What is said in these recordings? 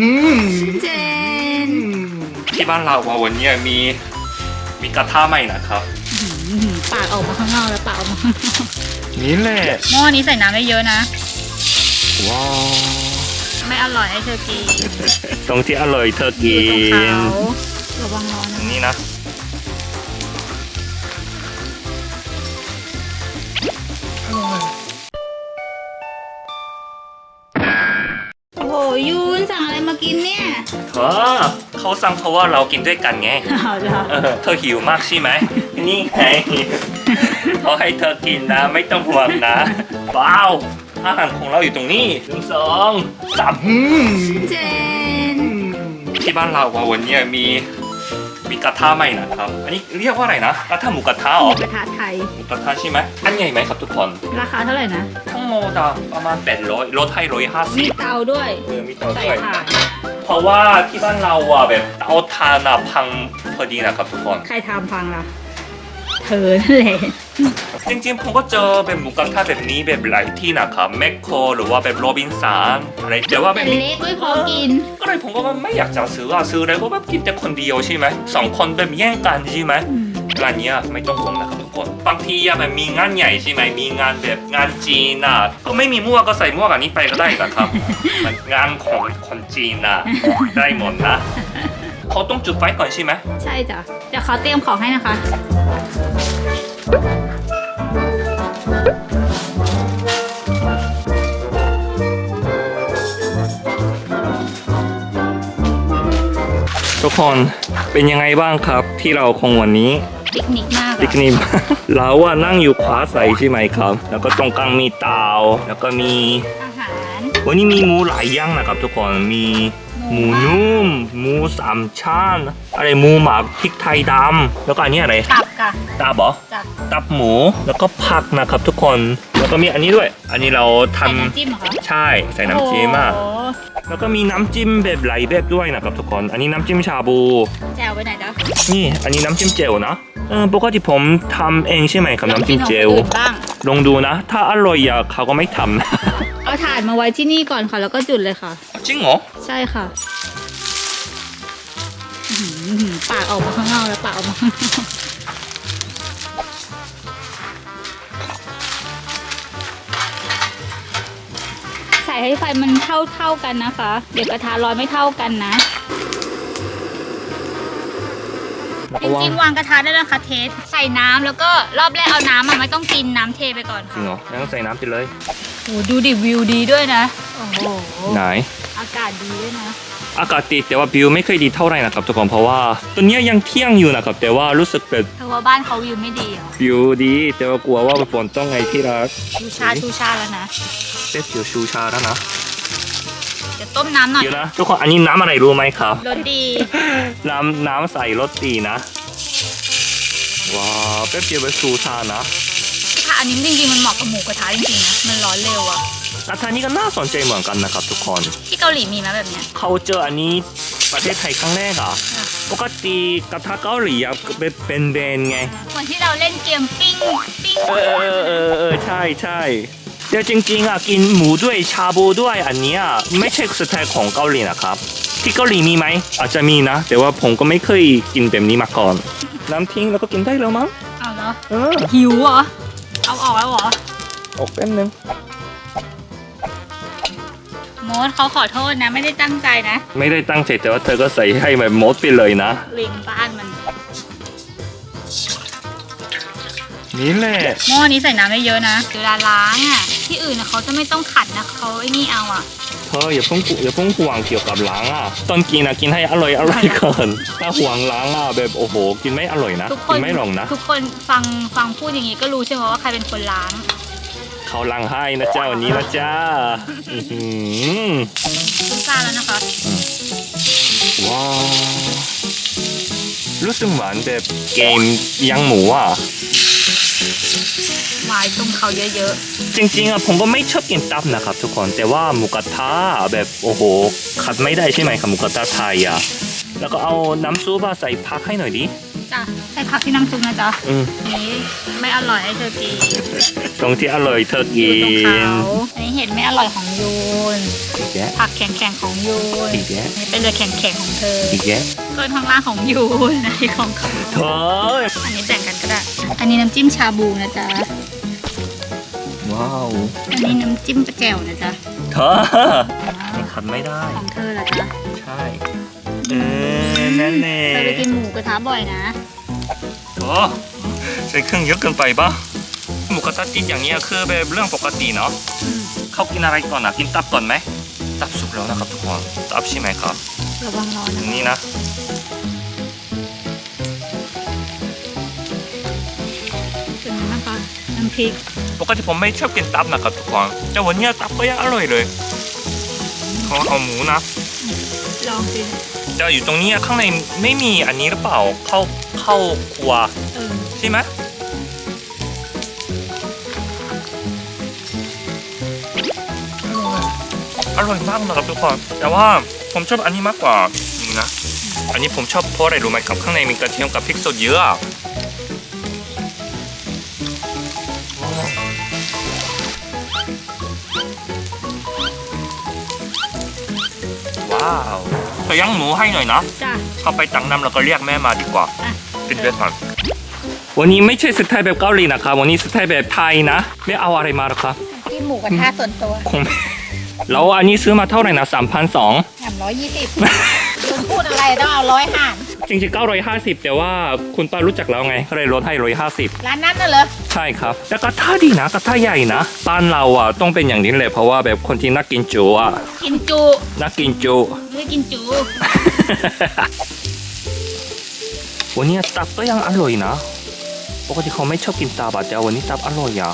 อืมเจน ที่บ้านเราว่าวันนี้มีมีกระทะใหม่นะครับอื้อหือปากออกมาข้างนอกแล้วปากออกมาข้างนอกนี่แหละหม้อนี้ใส่น้ำได้เยอะนะ ว้าว ไม่อร่อยให้เธอกินตรงที่อร่อยเธออยู่กิตรงนเขาระวังร้อนนะ นี่นะ กินเนี่ยเธอเขาสั่งเพราะว่าเรากินด้วยกันไงเอาเหรอเออเธอหิวมากใช่ไหมนี่ไงเขาให้เธอกินนะ ไม่ต้องห่วงนะว้าวอาหารของเราอยู่ตรงนี้หนึ่งสองสามเจนที่บ้านเราว่าวันนี้มีมีกระทะใหม่นะครับ อันนี้เรียกว่าอะไรนะกระทะหมูกระทะหเหรมูอกระทะไทย หมูกระทะใช่ไหมอันใหญ่ไหมครับทุกคน ราคาเท่าไหร่นะทั้งห มดอะประมาณ 800ลดให้150มีเตาด้วยเออมีเตาใส่ด้วยถ่านเพราะว่าที่บ้านเราอะแบบเตาถ่านอะพังพอดีนะครับทุกคน ใครทำฟังล่ะ เธอนั่นแหละจริงๆผมก็เจอเป็นหมูกระทะแบบนี้แบบหลายที่นะครับแมคโครหรือว่าแบบโรบินสันอะไรแต่ว่าแบแต่บนี้ เล็กไม่พอกิน ก็เลยผมก็ไม่อยากจะซื้ออะซื้อแล้วก็แบบกินแต่คนเดียวใช่ไหมสองคนแบบแย่งกันใช่ไหมอืมงานเนี้ยไม่ต้องห่วงนะครับทุ กคนบางทีอะแบบมีงานใหญ่ใช่ไหมมีงานแบบงานจีนอะก็ไม่มีมั่วก็ใส่มั่วกันนี้ไปก็ได้นะครับ มันงานของคนจีนอะได้หมดนะเขาต้องจุดไฟก่อนใช่ไหมใช่จ้ะเดี๋ยวเขาเตรียมของให้นะคะ ทุกคนเป็นยังไงบ้างครับที่เราคงวันนี้ ปิกนิกมากปิกอะนิก เราอะนั่งอยู่ขวาใสใช่ไหมครับ แล้วก็ตรงกลางมีเตาแล้วก็มี อาหารวันนี้มีหมูหลายอย่างนะครับทุกคน มีหมูนุ่ม หมูสามชั้นอะไรหมูหมักพริกไทยดำแล้วก็อันนี้อะไรตับกะตับเหรอจับตับหมู แล้วก็ผักนะครับทุกคน แล้วก็มีอันนี้ด้วย อันนี้เราทำใส่น้ำจิ้มเหรอคะใช่ใส่น้ำจิ้มอะโอ้โหแล้วก็มีน้ำจิ้มแบบหลายแบบด้วยนะครับทุกคน อันนี้น้ำจิ้มชาบู แจวไปไหนจ๊ะนี่ อันนี้น้ำจิ้มเจลนะ เออปกติผมทำเองใช่ไหมครับน้ำจิ้มเจลองกินของคนอื่นบ้าง ลองดูนะ ถ้าอร่อยอะเขาก็ไม่ทำนะ เอาถ่านมาไว้ที่นี่ก่อนค่ะ แล้วก็จุดเลยค่ะ จริงเหรอ ใช่ค่ะอื้อหือปากออกมาข้างนอกแล้วปากออกมาข้างนอกใส่ให้ไฟมันเท่าเท่าๆกันนะคะ เดี๋ยวกระทะร้อนไม่เท่ากันนะ จริงๆวางกระทะได้แล้วนะคะเทสใส่น้ำแล้วก็รอบแรกเอาน้ำอะไม่ต้องกินน้ำเทไปก่อนจริค่ะงเหรอยังใส่น้ำไปเลยโหดูดิวิวดีด้วยนะ โอ้โห ไหน อากาศดีด้วยนะ อากาศดีแต่ว่าวิวไม่เคอยดีเท่าไหร่นะครับทุกคนเพราะว่าตอนนี้ยังเที่ยงอยู่นะครับแต่ว่ารู้สึกแบบเธอว่าบ้านเขาวิวไม่ดีเหรอวิวดี แต่ว่ากลัวว่าฝนต้องไงที่รักชูชาชูชาแล้วนะ เซ็ตอยู่ชูชาแล้วนะ เดี๋ยวต้มน้ำหน่อยเดี๋ยวนะ ทุกคนอันนี้น้ำอะไรรู้ไหมครับ รสดีน้ำน้ำใส่รสดีนะว้าวแป๊บเดียวไปชูชานะถ้าอันนี้จริงๆมันเหมาะกับหมูกระทะจริงๆนะมันร้อนเร็วอะอาทานนี้ก็น่าสนใจเหมือนกันนะครับทุกคนที่เกาหลีมีไหมแบบเนี้ยเขาเจออันนี้ประเทศไทยครั้งแรกอะค่ะปกติกระทะเกาหลีอะเป็นเป็นแบรนด์ไงเหมือนที่เราเล่นเกมปิ้งปิ้งเออเออเออเออใช่ใช่ เดี๋ยวจริงๆอะกินหมูด้วยชาบูด้วยอันเนี้ยไม่ใช่สไตล์ของเกาหลีนะครับ ที่เกาหลีมีไหมอาจจะมีนะ แต่ว่าผมก็ไม่เคยกินแบบนี้มาก่อน น้ำทิ้งแล้วก็กินได้แล้วมั้งเอาเหรอเออหิวเหรอเอาออกแล้วเหรอออกแป๊บนึงโมดเขาขอโทษนะ ไม่ได้ตั้งใจนะ ไม่ได้ตั้งใจแต่ว่าเธอก็ใส่ให้แบบหมดไปเลยนะลิงบ้านมัน นี่แหละหม้อนี้ใส่น้ำได้เยอะนะเวลาล้างอะที่อื่นน่ะเขาจะไม่ต้องขัดนะเขาไอ้นี่เอาอะเธออย่าเพิ่งอย่าเพิ่งห่วงเกี่ยวกับล้างอะตอนกินอะกินให้อร่อยอร่อยก่อนถ้าห่วงล้างอะแบบโอ้โห กินไม่อร่อยนะทุกคกินนไม่ลงนะทุกคนฟังฟังพูดอย่างงี้ก็รู้ใช่ไหมว่าใครเป็นคนล้างเขาล้างให้นะเจ้าวันนี้นะจ้าอื้อหือคุณทราบแล้วนะคะว้าวรู้สึกเหมือนแบบเกมยังหมูอะ วายตรงเขาเยอะจริงๆอะผมก็ไม่ชอบกินตับนะครับ ทุกคนแต่ว่าหมูกระทะแบบโอ้โหขัดไม่ได้ใช่ไหมครับหมูกระทะไทยอะแล้วก็เอาน้ำซุปอะใส่ผักให้หน่อยดิจ้ะใส่ผักที่น้ำซุปนะจ๊ะอืมนี้ไม่อร่อยให้เธอกินตรงที่อร่อยเธอกิอยู่ตรงนเขาอันนี้เห็ดไม่อร่อยของยูนอีกแยะผักแข็งๆของยูนอีกแยะนี่เป็นเรือแข็งๆของเธออีกแยะส่วนข้างล่างของยูนอันนี้ของเขาเธออันนี้แบ่งกันก็ได้ อันนี้น้ำจิ้มชาบูนะจ๊ะ ว้าวอันนี้น้ำจิ้มปลาแจ่วนะจ๊ะเธอไม่ขัดไม่ได้ ของเธอละจ๊ะใช่ เออ นั่นแหละเธอไปกินหมูกระทะบ่อยนะ โอ้ใช้เครื่องเยอะเกินไปปะหมูกระทะติดอย่างเงี้ยคือแบบเรื่องปกติเนาะอืมเขากินอะไรก่อนนะกินตับก่อนไหมตับสุกแล้วนะครับทุกคนตับใช่ไหมครับ ระวังร้อนอันะนนี้นะ พริก ปกติผมไม่ชอบกินตับนะครับทุกคนแต่วันเนี้ยตับก็ยังอร่อยเลยเขาเอาหมูนะลองสิจะอยู่ตรงนี้ข้างในไม่มีอันนี้หรือเปล่าเข้าเข้าครัวเออใช่ไหมอร่อยมากนะครับทุกคนแต่ว่าผมชอบอันนี้มากกว่านี่นะ อันนี้ผมชอบเพราะอะไรรู้ไหมครับข้างในมีกระเทียมกับพริกสดเยอะ ไปย่างหมูให้หน่อยนะจ้ะเข้าไปตักน้ำแล้วก็เรียกแม่มาดีกว่าอะเป็นเวทก่อนวันนี้ไม่ใช่สไตล์แบบเกาหลีนะครับ วันนี้สไตล์แบบไทยนะไม่เอาอะไรมาหรอกครับที่หมูกระทะส่วนตัวคงไม่แล้วอันนี้ซื้อมาเท่าไหร่นะสามพันสองสามร้อยยี่สิบคุณพูดอะไรต้องเอาร้อยห่าน จริงๆเก้าร้อยห้าสิบแต่ว่าคุณป้ารู้จักแล้วไงก็เลยลดให้ร้อยห้าสิบร้านนั้นน่ะเหรอ ใช่ครับ แล้วกระทะดีนะกระทะใหญ่นะบ้านเราอะต้องเป็นอย่างนี้เลยเพราะว่าแบบคนที่นักกินจูอะกินจุนักกินจูไม่ได้กินจุวันนี้ตับก็ยังอร่อยนะปกติเขาไม่ชอบกินตับอะแต่วันนี้ตับอร่อยอะ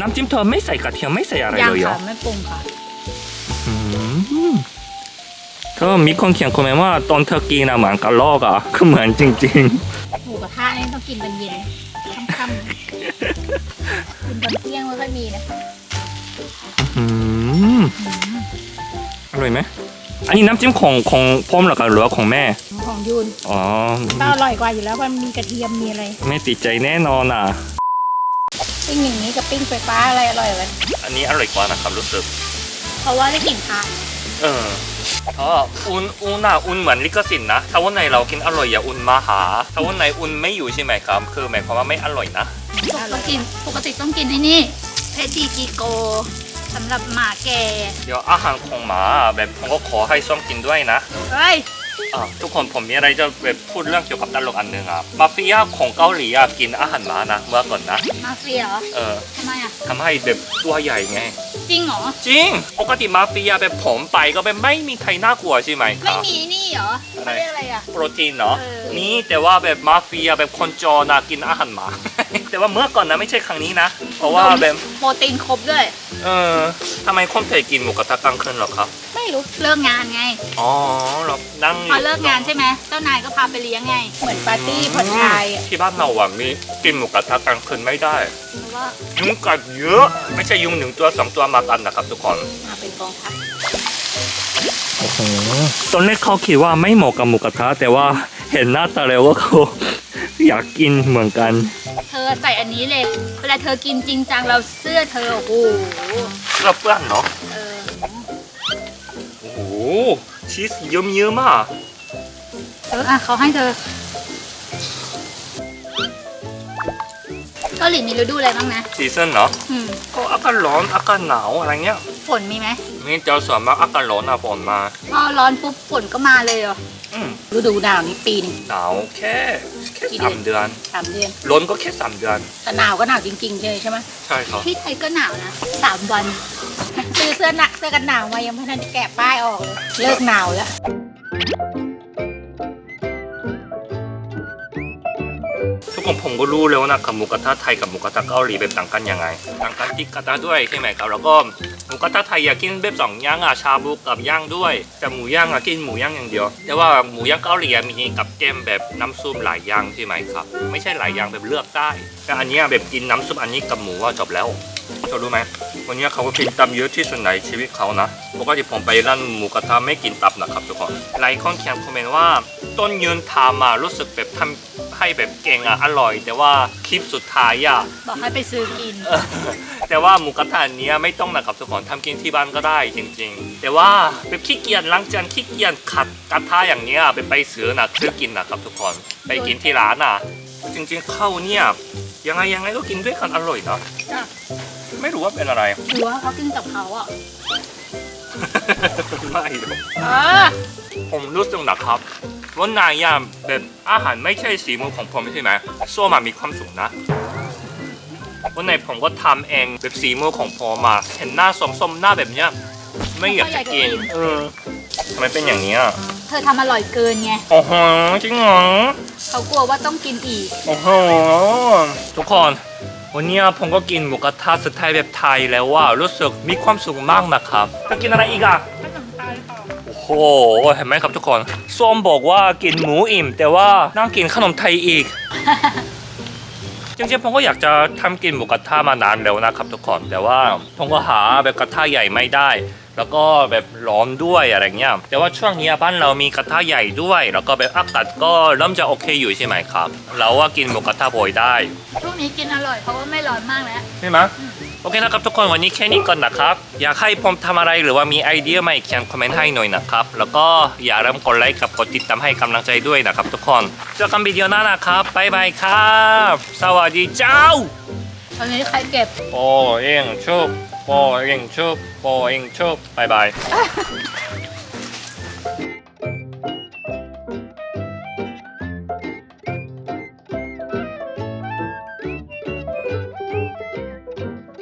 น้ำจิ้มเธอไม่ใส่กระเทียมไม่ใส่อะไรยังเลยเหรอค่ะไม่ปรุงค่ะ อืม เธอมีคนเขียนคอมเมนต์ว่าตอนเธอกินอะเหมือนกระลอกอะคือเหมือนจริง หมูกระทะนี่ต้องกินตอนเย็นค่ำๆกินตอนเที่ยงไม่ค่อยมีนะๆ อืมอร่อยไหมอันนี้น้ำจิ้มของของพ่อมเหรอครับหรือว่าของแม่ ของยูนอ๋อ ก็อร่อยกว่าอยู่แล้วเพราะมันมีกระเทียมมีอะไรไม่ติดใจแน่นอนอะ ปิ้งอย่างนี้กับปิ้งไฟฟ้าอะไรอร่อยเลยอันนี้อร่อยกว่านะครับรู้สึกเพราะว่าได้กลิ่นค่ะเออ อ๋ออุ่นอุ่นอะอุ่นเหมือนลิขสิทธิ์นะ ถ้าวันไหนเรากินอร่อยอย่าอุ่นมาหา ถ้าวันไหนอุ่นไม่อยู่ใช่ไหมครับ คือหมายความว่าไม่อร่อยนะปกติปกติต้องกินไอ้นี่เพจิกิโกสำหรับหมาแก่เดี๋ยวอาหารของหมาแบบผมก็ขอให้ส้มกินด้วยนะเฮ้ยอะทุกคนผมมีอะไรจะแบบพูดเรื่องเกี่ยวกับตลกอันหนึ่งอะมาฟิยาของเกาหลีอะกินอาหารหมานะเมื่อก่อนนะมาเฟียเหรอเออทำไมอะทำให้แบบตัวใหญ่ไง จริงเหรอ จริง ปกติมาฟิยาแบบผมไปก็แบบไม่มีใครน่ากลัวใช่ไหมคไม่รับ มีนี่เหรออะไร เขาเรียกอะไรอะ โปรตีนเนาะเออ นี่แต่ว่าแบบมาฟิยาแบบคนจอนะกินอาหารหมา แต่ว่าเมื่อก่อนนะไม่ใช่ครั้งนี้นะ เพราะว่าแบบโปรตีนครบด้วย เออทำไมคนไทยกินหมูกระทะกลางคืนเหรอครับ ไม่รู้เลิกงานไง อ๋อเรานั่งอพอยู่เลิกงานใช่ไหมเจ้านายก็พาไปเลี้ยงไง เหมือนปาร์ตี้ผ่อนคลายอะที่บ้านเราอะมีกินหมูกระทะกลางคืนไม่ได้เพราะว่ายุงกัดเยอะ ไม่ใช่ยุงหนึ่งตัวสองตัวมากันนะครับทุกคน มาเป็นกองทัพตอนแรกเขาคิดว่าไม่เหมาะกับหมูกระทะแต่ว่าเห็นหน้าตาแล้วว่าเขา อยากกินเหมือนกัน เธอใส่อันนี้เลย เวลาเธอกินจริงจังเราเสื้อเธอโอ้โห เราเปื้อนเนาะเออโอ้โห ชีสเยิ้มๆมากเอออะเขาให้เธอเกาหลีมีฤดูอะไรบ้างนะ ซีซันเนาะอืม ก็อากาศร้อนอากาศหนาวอะไรเงี้ยฝนมีไหมนี่เจ้าส่วนมากอากาศร้อนอะฝนมา พอร้อนปุ๊บฝนก็มาเลยเหรออืมฤดูหนาวนี่ปีหนึง หนาวแค่แค่กี่เดืสาอนมเดือนสามเดือนร้อนก็แค่สามเดือน แต่หนาวก็หนาวจริงๆใช่ใช่ไหมใช่ครับที่ไทยก็หนาวนะสามวัน ซื้อเสื้อหนักเสื้อกันหนาวมายังไม่ทันจะแกะป้ายออกเลยเลิกหนาวแล้วทุกคนผมก็รู้แล้วนะครับหมูกระทะไทยกับหมูกระทะเกาหลีแบบต่างกันยังไงต่างกันที่กระทะด้วยใช่ไหมครับแล้วก็หมูกระทะไทยอยากกินแบบสองย่างอะชาบูกับย่างด้วยแต่หมูย่างอะกินหมูย่างอย่างเดียว แต่ว่าหมูย่างเกาหลีมีกับแกลมแบบน้ำซุปหลายอย่างใช่ไหมครับ ไม่ใช่หลายอย่างแบบเลือกได้แต่อันนี้แบบกินน้ำซุปอันนี้กับหมูว่าจบแล้วธอรู้ไหม วันนี้เขาก็กินตับเยอะที่สุดในชีวิตเขานะปกติผมไปร้านหมูกระทะไม่กินตับนะครับทุกคนหลายคนเขียนคอมเมนต์ว่า ต้นยืนทำมารู้สึกแบบทำให้แบบเก่งอะอร่อย แต่ว่าคลิปสุดท้ายอะบอกให้ไปซื้อกินเออแต่ว่าหมูกระทะอันเนี้ยไม่ต้องนะครับทุกคนทำกินที่บ้านก็ได้จริง ๆ แต่ว่าแบบขี้เกียจล้างจานขี้เกียจขัดกระทะอย่างเนี้ยไปไปซื้อนะซื้อกินนะครับทุกคนไปกินที่ร้านอะจริงๆข้าวเนี่ยยังไงยังไงก็กินด้วยกันอร่อยนะจ้ะ ไม่รู้ว่าเป็นอะไร หรือว่าเขากินกับเขาอะไม่หรอกเออผมรู้สึกนะครับว่านายอะแบบอาหารไม่ใช่สีมือของผมใช่ไหมส้มอะมีความสุขนะวันไหนผมก็ทำเองแบบสีมือของผมมาเห็นหน้าส้มๆหน้าแบบเนี้ยไม่อยากจะกินเออทำไมเป็นอย่างนี้อะเธอทำอร่อยเกินไงโอ้โหจริงเหรอเขากลัวว่าต้องกินอีกโอ้โหทุกคน วันนี้ผมก็กินหมูกระทะสไตล์แบบไทยแล้วว่ารู้สึกมีความสุขมากนะครับจะกินอะไรอีกอะขนมไทยค่ะโอ้โหเห็นไหมครับทุกคนส้มบอกว่ากินหมูอิ่ม แต่ว่านั่งกินขนมไทยอีกจริงๆผมก็อยากจะทำกินหมูกระทะมานานแล้วนะครับทุกคนแต่ว่าผมก็หาแบบกระทะใหญ่ไม่ได้ แล้วก็แบบร้อนด้วยอะไรเงี้ยแต่ว่าช่วงนี้บ้านเรามีกระทะใหญ่ด้วย แล้วก็แบบอากาศก็เริ่มจะโอเคอยู่ใช่ไหมครับ เราว่ากินหมูกระทะบ่อยได้ช่วงนี้กินอร่อยเพราะว่าไม่ร้อนมากแล้วใช่ไหมโอเคนะครับทุกคนวันนี้แค่นี้ก่อนนะครับ อยากให้ผมทำอะไรหรือว่ามีไอเดียใหม่เขียนคอมเมนต์ให้หน่อยนะครับ แล้วก็อย่าลืมกดไลค์กับกดติดตามให้กำลังใจด้วยนะครับ ทุกคนเจอกันวิดีโอหน้านะครับบ๊ายบายครับ สวัสดีเจ้าตอนนี้ใครเก็บโปเองชุบ โปเองชุบโปเองชุบบายบาย